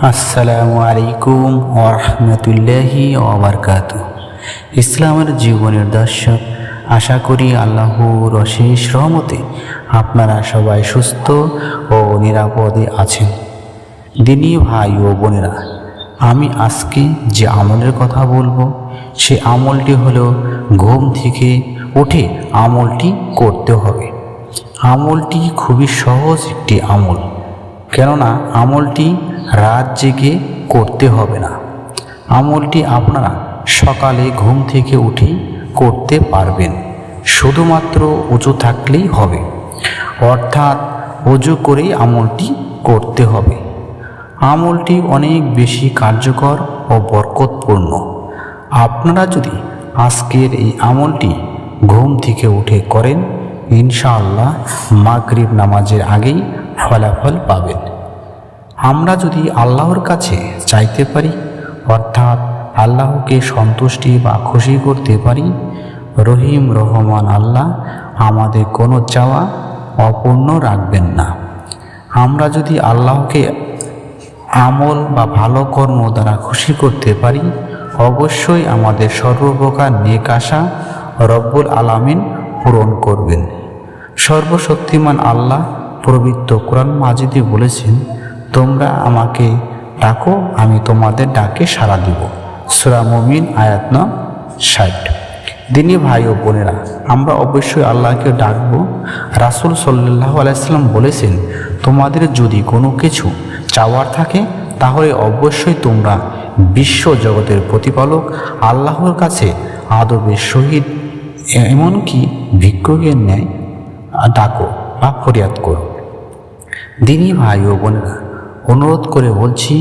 আসসালামু আলাইকুম ওরহমতুল্লাহি ওবরকাত ইসলামের জীবনের দর্শক, আশা করি আল্লাহর অশেষ রহমতে আপনারা সবাই সুস্থ ও নিরাপদে আছেন। দিনী ভাই ও বোনেরা, আমি আজকে যে আমলের কথা বলব, সে আমলটি হলো ঘুম থেকে উঠে আমলটি করতে হবে। আমলটি খুবই সহজ একটি আমল। কেননা আমলটি রাত জেগে করতে হবে না। আমলটি আপনারা সকালে ঘুম থেকে উঠেই করতে পারবেন। শুধুমাত্র উঁচু থাকলেই হবে। অর্থাৎ উজু করেই আমলটি করতে হবে। আমলটি অনেক বেশি কার্যকর ও বরকতপূর্ণ। আপনারা যদি আজকের এই আমলটি ঘুম থেকে উঠে করেন, ইনশাআল্লাহ মাগরিব নামাজের আগেই ফলাফল পাবেন। আমরা যদি আল্লাহর কাছে চাইতে পারি, অর্থাৎ আল্লাহকে সন্তুষ্টি বা খুশি করতে পারি, রহিম রহমান আল্লাহ আমাদের কোনো চাওয়া অপূর্ণ রাখবেন না। আমরা যদি আল্লাহকে আমল বা ভালো কর্ম দ্বারা খুশি করতে পারি, অবশ্যই আমাদের সর্বপ্রকার নেক আশা রব্বুল আলামিন পূরণ করবেন। সর্বশক্তিমান আল্লাহ পবিত্র কোরআন মাজিদে বলেছেন, তোমরা আমাকে ডাকো, আমি তোমাদের ডাকে সাড়া দিব। সুরা মমিন, আয়াত ন ষাট। দিনী ভাই ও বোনেরা, আমরা অবশ্যই আল্লাহকে ডাকব। রাসুল সাল্লাহ আলাইসাল্লাম বলেছেন, তোমাদের যদি কোনো কিছু চাওয়ার থাকে, তাহলে অবশ্যই তোমরা বিশ্ব জগতের প্রতিপালক আল্লাহর কাছে আদবের সহিত এমনকি ভিক্ষুকের ন্যায় ডাকো। বা ফরিয়াদ করো দিনী ভাই ও বোনেরা অনুরোধ করে বলছি,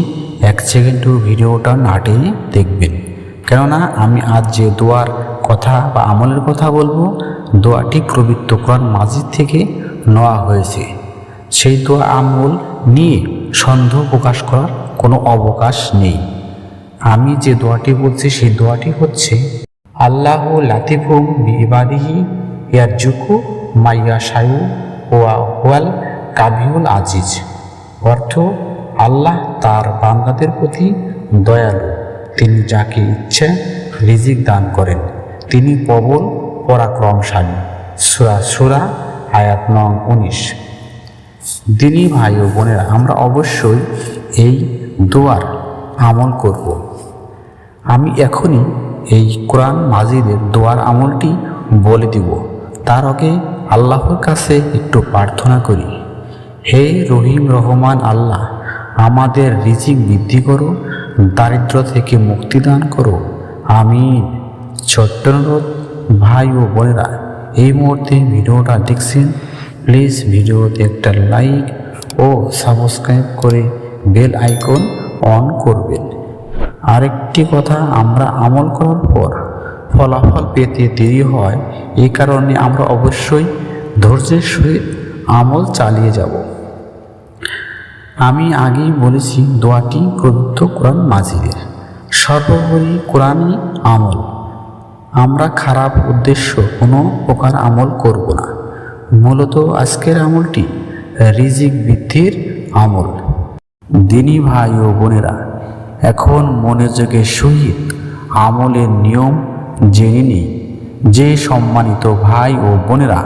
এক সেকেন্ডও ভিডিওটা না টেনে দেখবেন। কেননা আমি আজ যে দোয়ার কথা বা আমলের কথা বলব, দোয়াটি পবিত্র কোরআন মাজিদ থেকে নেওয়া হয়েছে। সেই দোয়া আমল নিয়ে সন্দেহ প্রকাশ করার কোনো অবকাশ নেই। আমি যে দোয়াটি বলছি, সেই দোয়াটি হচ্ছে, আল্লাহ লাতিফুম বিবাদিহি ইয়ার জুকু মাইয়া সায়ু ওয়া ওয়াল কাবিউল আজিজ। অর্থ, আল্লাহ তার বান্দাদের প্রতি দয়ালু। তিনি যাকে ইচ্ছে রিজিক দান করেন। তিনি প্রবল, পরাক্রমশালী। সুরা সুরা আয়াত নং উনিশ। দিনী ভাই ও বোনেরা, আমরা অবশ্যই এই দোয়ার আমল করব। আমি এখনই এই কোরআন মাজিদের দোয়ার আমলটি বলে দিব। তার আগে আল্লাহর কাছে একটু প্রার্থনা করি। হে রহিম রহমান আল্লাহ, আমাদের রিজিক বৃদ্ধি করো, দারিদ্র থেকে মুক্তি দান করো। আমি ছোট্ট অনুরোধ ভাই ও বোনেরা, এই মুহূর্তে ভিডিওটা দেখছেন প্লিজ ভিডিওতে একটা লাইক ও সাবস্ক্রাইব করে বেল আইকন অন করবেন। আরেকটি কথা আমরা আমল করার পর ফলাফল পেতে দেরি হয় এই কারণে আমরা অবশ্যই ধৈর্যের সহিত আমল চালিয়ে যাব। আমি আগেই বলেছি, দোয়াটি পবিত্র কোরআন মাজিদের। সর্বোপরি কোরআনই আমল। আমরা খারাপ উদ্দেশ্য কোনো প্রকার আমল করব না। মূলত আজকের আমলটি রিজিক বৃদ্ধির আমল। দিনী ভাই ও বোনেরা, এখন মনোযোগের সহিত আমলের নিয়ম জেনে নিই যে সম্মানিত ভাই ও বোনেরা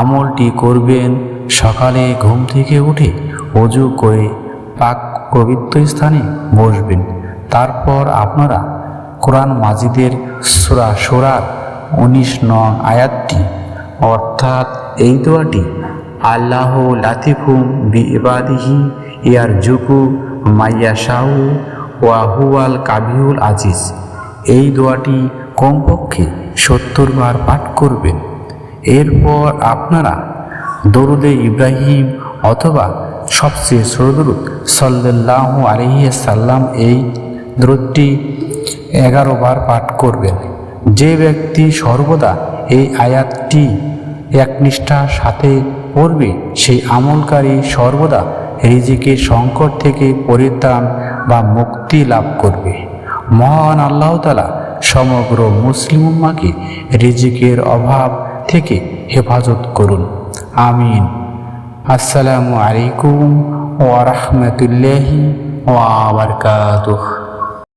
আমলটি করবেন সকালে ঘুম থেকে উঠে অজু করে পাক পবিত্র স্থানে বসবেন। তারপর আপনারা কোরআন মাজিদের সুরা সোরার উনিশ নং আয়াতটি, অর্থাৎ এই দোয়াটি, আল্লাহ লাতিফুম বি ইবাদিহি ইয়ার জুকু মাইয়া শাহু ওয়াহুয়াল কাবিউল আজিজ। এই দোয়াটি কমপক্ষে সত্তর বার পাঠ করবেন। এরপর আপনারা দরুদে ইব্রাহিম অথবা সবচেয়ে সরদরুদ সাল্লাহ আলহিয়া সাল্লাম এই দরুদটি এগারো বার পাঠ করবেন। যে ব্যক্তি সর্বদা এই আয়াতটি একনিষ্ঠার সাথে পড়বে, সেই আমলকারী সর্বদা রিজিকের সংকট থেকে পরিত্রাণ বা মুক্তি লাভ করবে। মহান আল্লাহ তালা সমগ্র মুসলিম উম্মাকে রিজিকের অভাব থেকে হেফাজত করুন। আমিন। আসসালামু আলাইকুম ওয়া রাহমাতুল্লাহি ওয়া বারাকাতুহু।